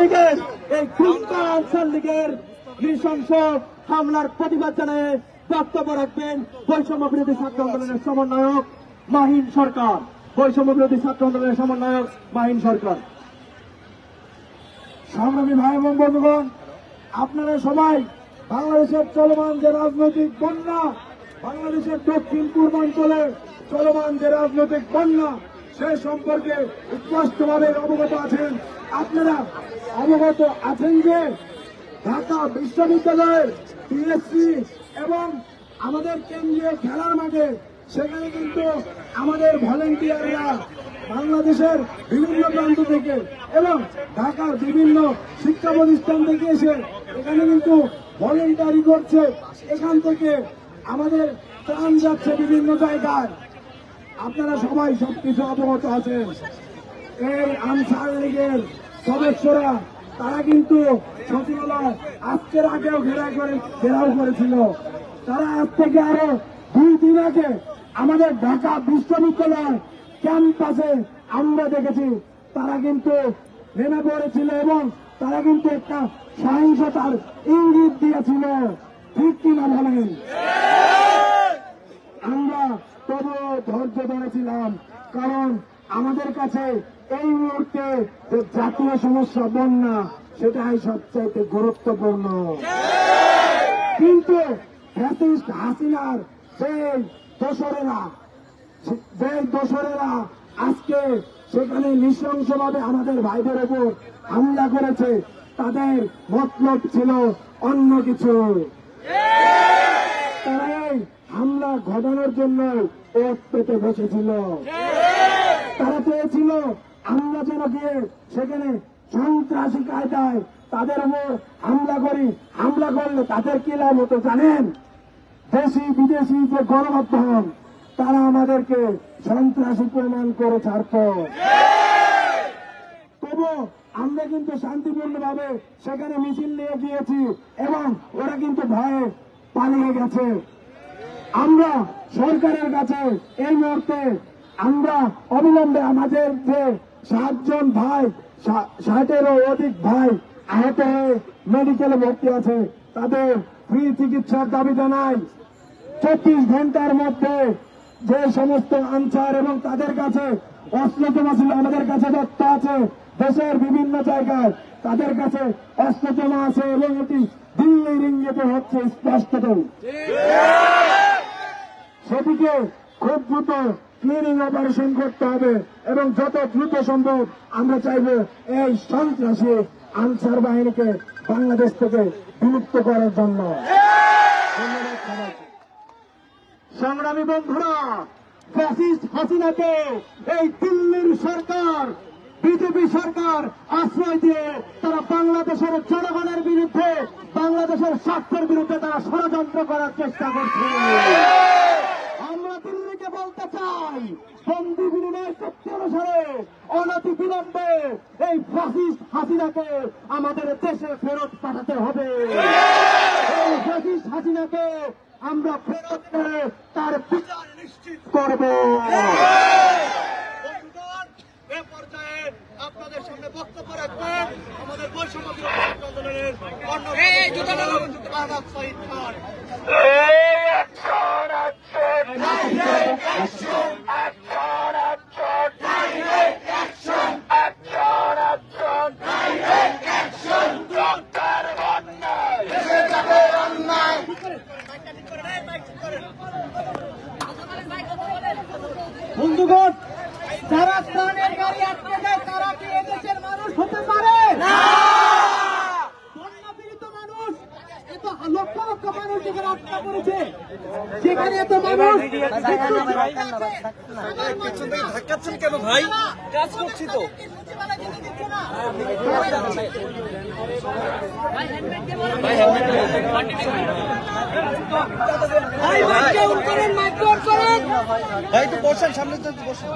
লীগের এই খুলনা আনসার লীগের নৃশংস হামলার প্রতিবাদ জানিয়ে বক্তব্য রাখবেন বৈষম্য বিরোধী ছাত্র আন্দোলনের সমন্বয়ক মাহিন সরকার। বৈষম্য বিরোধী ছাত্র আন্দোলনের সমন্বয়ক মাহিন সরকার। সংগ্রামী ভাই এবং বন্ধুগণ, আপনারা সবাই বাংলাদেশের চলমান যে রাজনৈতিক বন্যা, বাংলাদেশের দক্ষিণ পূর্বাঞ্চলে চলমান যে রাজনৈতিক বন্যা সে সম্পর্কে স্পষ্টভাবে অবগত আছেন। আপনারা অবগত আছেন যে ঢাকা বিশ্ববিদ্যালয়ের পিএসসি এবং আমাদের কেন্দ্রীয় খেলার মাঠে সেখানে কিন্তু আমাদের ভলেন্টিয়াররা বাংলাদেশের বিভিন্ন প্রান্ত থেকে এবং ঢাকার বিভিন্ন শিক্ষা প্রতিষ্ঠান থেকে এসে এখানে কিন্তু ভলেন্টারি করছে। এখান থেকে আমাদের ত্রাণ যাচ্ছে বিভিন্ন জায়গায়। আপনারা সবাই সবকিছু অবগত আছেন। এই আনসার লীগের সদস্যরা, তারা কিন্তু সচিবালয় আজকের আগেও ঘেরাও করে, ঘেরাও করেছিল। তারা আজ থেকে আরও দুই দিন আগে আমাদের ঢাকা বিশ্ববিদ্যালয় ক্যাম্পাসে আমরা দেখেছি, তারা কিন্তু নেমে পড়েছিল এবং তারা কিন্তু একটা সহিংসতার ইঙ্গিত দিয়েছিল। ঠিক কিনা বলেন? ধৈর্য ধরেছিলাম। কারণ আমাদের কাছে এই মুহূর্তে জাতীয় সমস্যা বন্যা, সেটাই সবচাইতে গুরুত্বপূর্ণ। কিন্তু ফ্যাসিস্ট হাসিনার সেই দোসরেরা যে দোসরেরা আজকে সেখানে নৃশংসভাবে আমাদের ভাইদের উপর হামলা করেছে, তাদের মতলব ছিল অন্য কিছু। তারা হামলা ঘটানোর জন্য ওত পেতে বসেছিল। তারা চেয়েছিল আমরা যেন গিয়ে সেখানে সন্ত্রাসী কায়দায় তাদের উপর হামলা করি। হামলা করলে তাদের কি লাভ হতো জানেন? দেশি, বিদেশি যে গণমাধ্যম, তারা আমাদেরকে সন্ত্রাসী প্রমাণ করে ছাড়ত। তবু আমরা কিন্তু শান্তিপূর্ণভাবে সেখানে মিছিল নিয়ে গিয়েছি এবং ওরা কিন্তু ভয়ে পালিয়ে গেছে। আমরা সরকারের কাছে এই মুহূর্তে আমরা অবিলম্বে আমাদের যে সাতজন ভাই ষাটেরও অধিক ভাই আহত হয়ে মেডিকেলে ভর্তি আছে, তাদের ফ্রি চিকিৎসার দাবি জানাই। চব্বিশ ঘণ্টার মধ্যে যে সমস্ত আনসার এবং তাদের কাছে অস্ত্র জমা ছিল আমাদের কাছে তথ্য আছে, দেশের বিভিন্ন জায়গায় তাদের কাছে অস্ত্র জমা আছে এবং এটি দিল্লির ইঙ্গিতে হচ্ছে স্পষ্টত সেটিকে খুব দ্রুত ক্লিনিং অপারেশন করতে হবে এবং যত দ্রুত সম্ভব আমরা চাইব এই সন্ত্রাসী আনসার বাহিনীকে বাংলাদেশ থেকে বিলুপ্ত করার জন্য। সংগ্রামী বন্ধুরা, ফ্যাসিস্ট হাসিনাকে এই দিল্লির সরকার, বিজেপি সরকার আশ্রয় দিয়ে তারা বাংলাদেশের জনগণের বিরুদ্ধে, বাংলাদেশের স্বার্থের বিরুদ্ধে তারা ষড়যন্ত্র করার চেষ্টা করছে। বলতে চাই বন্দি বিনিময় চুক্তি অনুসারে অনতি বিলম্বে এই ফ্যাসিস্ট হাসিনাকে আমাদের দেশে ফেরত পাঠাতে হবে। এই ফ্যাসিস্ট হাসিনাকে আমরা ফেরত করে তার বিচার নিশ্চিত করব। এ পর্যায়ে আপনাদের সামনে বক্তব্য রাখবেন আমাদের বৈষম্য আন্দোলনের কর্ণসূচি আহমদ শহীদ খান বন্ধুগণ যারা প্রাণের গাড়ি আটকে দেয় তারা কি এদেশের মানুষ হতে পারে বন্যা পীড়িত মানুষ এত লক্ষ লক্ষ আটকা পড়েছে সেখানে এত মানুষ কেন ভাই কাজ করছি তো ভাই তো বসেন, সামনে তো বসেন।